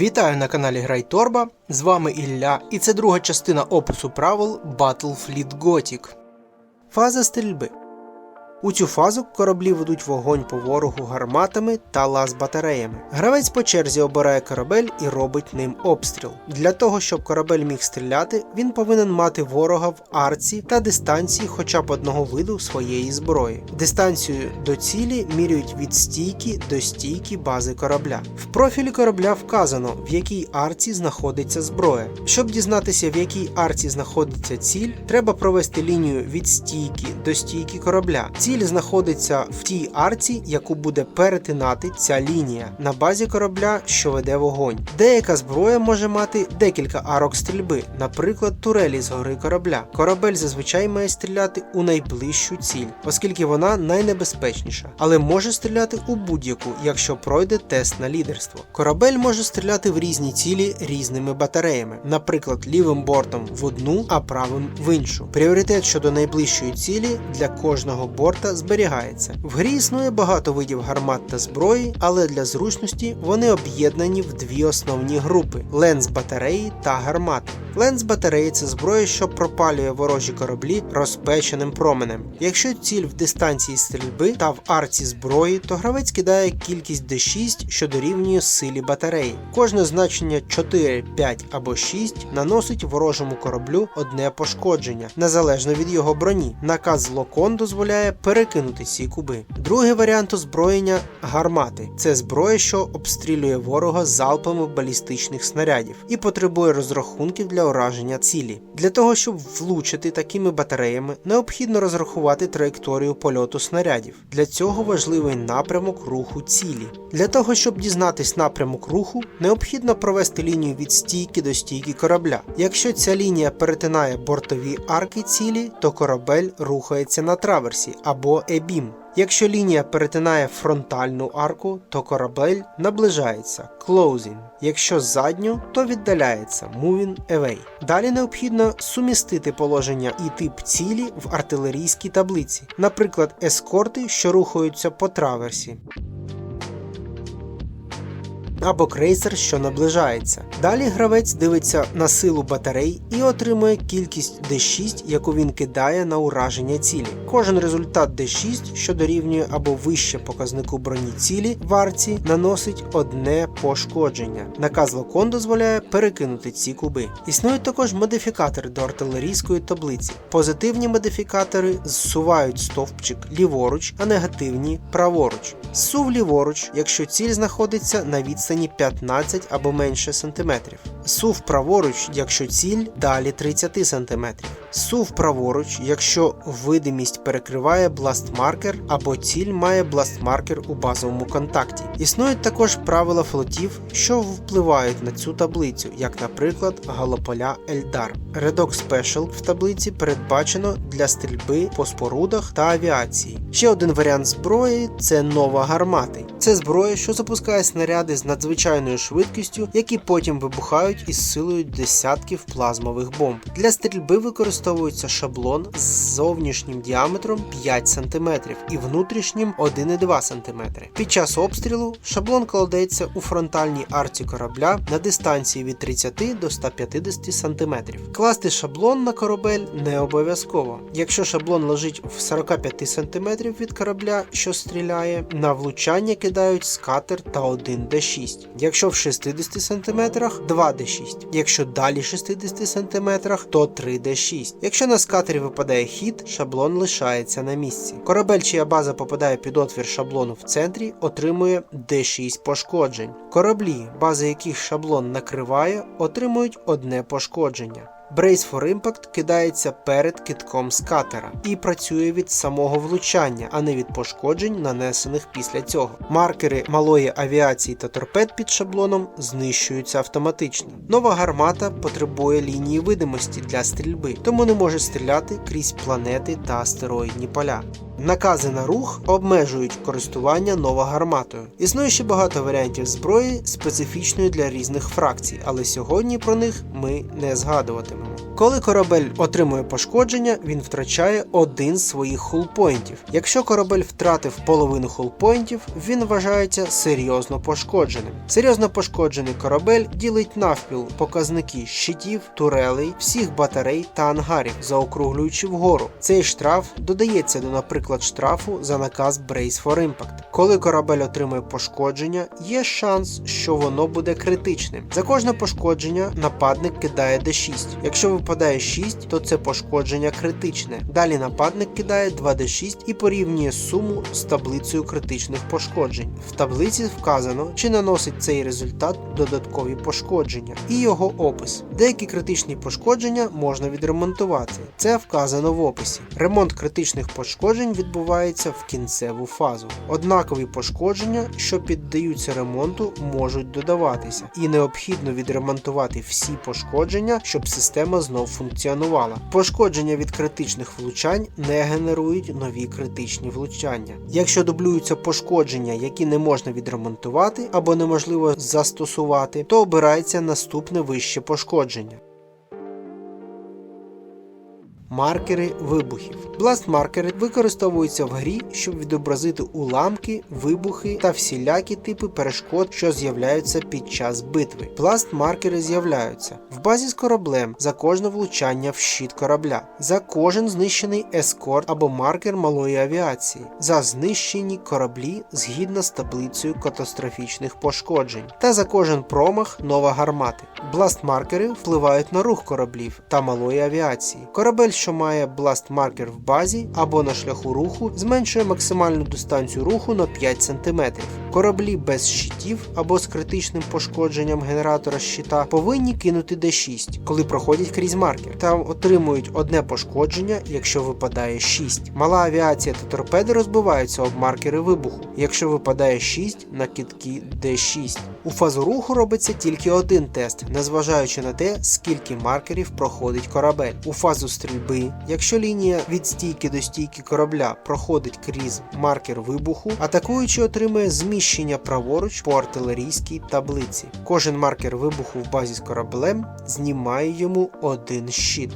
Вітаю на каналі Грай Торба. З вами Ілля, і це друга частина опису правил Battlefleet Gothic. Фаза стрільби. У цю фазу кораблі ведуть вогонь по ворогу гарматами та лаз-батареями. Гравець по черзі обирає корабель і робить ним обстріл. Для того, щоб корабель міг стріляти, він повинен мати ворога в арці та дистанції хоча б одного виду своєї зброї. Дистанцію до цілі міряють від стійки до стійки бази корабля. В профілі корабля вказано, в якій арці знаходиться зброя. Щоб дізнатися, в якій арці знаходиться ціль, треба провести лінію від стійки до стійки корабля. Ціль знаходиться в тій арці, яку буде перетинати ця лінія на базі корабля, що веде вогонь. Деяка зброя може мати декілька арок стрільби, наприклад, турелі з гори корабля. Корабель зазвичай має стріляти у найближчу ціль, оскільки вона найнебезпечніша, але може стріляти у будь-яку, якщо пройде тест на лідерство. Корабель може стріляти в різні цілі різними батареями, наприклад, лівим бортом в одну, а правим в іншу. Пріоритет щодо найближчої цілі для кожного борта зберігається. В грі існує багато видів гармат та зброї, але для зручності вони об'єднані в дві основні групи: ленз батареї та гармати. Ленз батареї це зброя, що пропалює ворожі кораблі розпеченим променем. Якщо ціль в дистанції стрільби та в арці зброї, то гравець кидає кількість D6, що дорівнює силі батареї. Кожне значення 4, 5 або 6 наносить ворожому кораблю одне пошкодження, незалежно від його броні. Наказ Локон дозволяє перекинути ці куби. Другий варіант озброєння гармати. Це зброя, що обстрілює ворога залпами балістичних снарядів і потребує розрахунків для ураження цілі. Для того, щоб влучити такими батареями, необхідно розрахувати траєкторію польоту снарядів. Для цього важливий напрямок руху цілі. Для того, щоб дізнатись напрямок руху, необхідно провести лінію від стійки до стійки корабля. Якщо ця лінія перетинає бортові арки цілі, то корабель рухається на траверсі або ебім. Якщо лінія перетинає фронтальну арку, то корабель наближається closing. Якщо задню, то віддаляється moving away. Далі необхідно сумістити положення і тип цілі в артилерійській таблиці, наприклад, ескорти, що рухаються по траверсі. Або крейсер, що наближається. Далі гравець дивиться на силу батарей і отримує кількість D6, яку він кидає на ураження цілі. Кожен результат D6, що дорівнює або вище показнику броні цілі в арці, наносить одне пошкодження. Наказ Локон дозволяє перекинути ці куби. Існують також модифікатори до артилерійської таблиці. Позитивні модифікатори зсувають стовпчик ліворуч, а негативні праворуч. Зсув ліворуч, якщо ціль знаходиться на відстані 15 або менше сантиметрів. Сув праворуч, якщо ціль далі 30 см. Сув праворуч, якщо видимість перекриває бластмаркер або ціль має бластмаркер у базовому контакті. Існують також правила флотів, що впливають на цю таблицю, як, наприклад, галополя Ельдар. Редок Special в таблиці передбачено для стрільби по спорудах та авіації. Ще один варіант зброї це нова гармати. Це зброя, що запускає снаряди з надзвичайною швидкістю, які потім вибухають із силою десятків плазмових бомб. Для стрільби використовується шаблон з зовнішнім діаметром 5 см і внутрішнім 1,2 см. Під час обстрілу шаблон кладеться у фронтальній арці корабля на дистанції від 30 до 150 см. Класти шаблон на корабель не обов'язково. Якщо шаблон лежить в 45 см від корабля, що стріляє, на влучання кидають скатер та 1d6. Якщо в 60 см 2d6. Якщо далі 60 см, то 3d6. Якщо на скатері випадає хід, шаблон лишається на місці. Корабель, чия база попадає під отвір шаблону в центрі, отримує d6 пошкоджень. Кораблі, бази яких шаблон накриває, отримують одне пошкодження. Brace for Impact кидається перед китком скатера і працює від самого влучання, а не від пошкоджень, нанесених після цього. Маркери малої авіації та торпед під шаблоном знищуються автоматично. Нова гармата потребує лінії видимості для стрільби, тому не може стріляти крізь планети та астероїдні поля. Накази на рух обмежують користування нова гарматою. Існує ще багато варіантів зброї, специфічної для різних фракцій, але сьогодні про них ми не згадуватимемо. Коли корабель отримує пошкодження, він втрачає один з своїх хулпоінтів. Якщо корабель втратив половину хулпоінтів, він вважається серйозно пошкодженим. Серйозно пошкоджений корабель ділить навпіл показники щитів, турелей, всіх батарей та ангарів, заокруглюючи вгору. Цей штраф додається до, наприклад, штрафу за наказ Brace for Impact. Коли корабель отримує пошкодження, є шанс, що воно буде критичним. За кожне пошкодження нападник кидає d6. Якщо випадає 6, то це пошкодження критичне. Далі нападник кидає 2d6 і порівнює суму з таблицею критичних пошкоджень. В таблиці вказано, чи наносить цей результат додаткові пошкодження і його опис. Деякі критичні пошкодження можна відремонтувати. Це вказано в описі. Ремонт критичних пошкоджень відбувається в кінцеву фазу. Однакові пошкодження, що піддаються ремонту, можуть додаватися, і необхідно відремонтувати всі пошкодження, щоб система знов функціонувала. Пошкодження від критичних влучань не генерують нові критичні влучання. Якщо дублюються пошкодження, які не можна відремонтувати або неможливо застосувати, то обирається наступне вище пошкодження. Маркери вибухів. Бласт-маркери використовуються в грі, щоб відобразити уламки, вибухи та всілякі типи перешкод, що з'являються під час битви. Бласт-маркери з'являються в базі з кораблем за кожне влучання в щит корабля, за кожен знищений ескорт або маркер малої авіації, за знищені кораблі згідно з таблицею катастрофічних пошкоджень, та за кожен промах нова гармати. Бласт-маркери впливають на рух кораблів та малої авіації. Корабель, що має бласт-маркер в базі або на шляху руху, зменшує максимальну дистанцію руху на 5 см. Кораблі без щитів або з критичним пошкодженням генератора щита повинні кинути D6, коли проходять крізь маркер, та отримують одне пошкодження, якщо випадає 6. Мала авіація та торпеди розбиваються об маркери вибуху, якщо випадає 6 на китки D6. У фазу руху робиться тільки один тест, незважаючи на те, скільки маркерів проходить корабель. У фазу стрільби, якщо лінія від стійки до стійки корабля проходить крізь маркер вибуху, атакуючий отримує зміщення праворуч по артилерійській таблиці. Кожен маркер вибуху в базі з кораблем знімає йому один щит.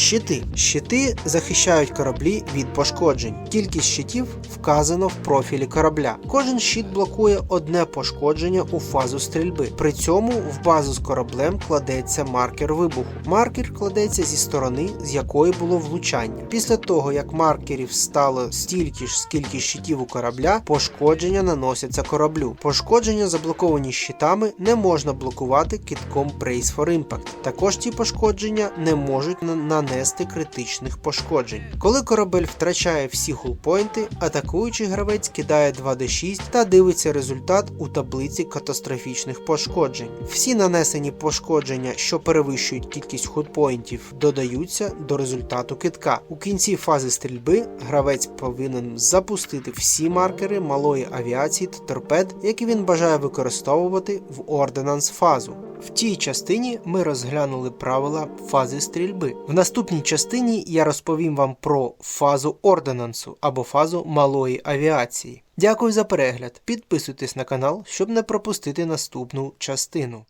Щити. Щити захищають кораблі від пошкоджень. Кількість щитів вказано в профілі корабля. Кожен щит блокує одне пошкодження у фазу стрільби. При цьому в базу з кораблем кладеться маркер вибуху. Маркер кладеться зі сторони, з якої було влучання. Після того, як маркерів стало стільки ж, скільки щитів у корабля, пошкодження наносяться кораблю. Пошкодження, заблоковані щитами, не можна блокувати китком Brace for Impact. Також ці пошкодження не можуть на- нанести критичних пошкоджень. Коли корабель втрачає всі хулпойнти, атакуючий гравець кидає 2d6 та дивиться результат у таблиці катастрофічних пошкоджень. Всі нанесені пошкодження, що перевищують кількість худпоінтів, додаються до результату китка. У кінці фази стрільби гравець повинен запустити всі маркери малої авіації та торпед, які він бажає використовувати в орденанс фазу. В тій частині ми розглянули правила фази стрільби. В наступній частині я розповім вам про фазу орденансу або фазу малої авіації. Дякую за перегляд. Підписуйтесь на канал, щоб не пропустити наступну частину.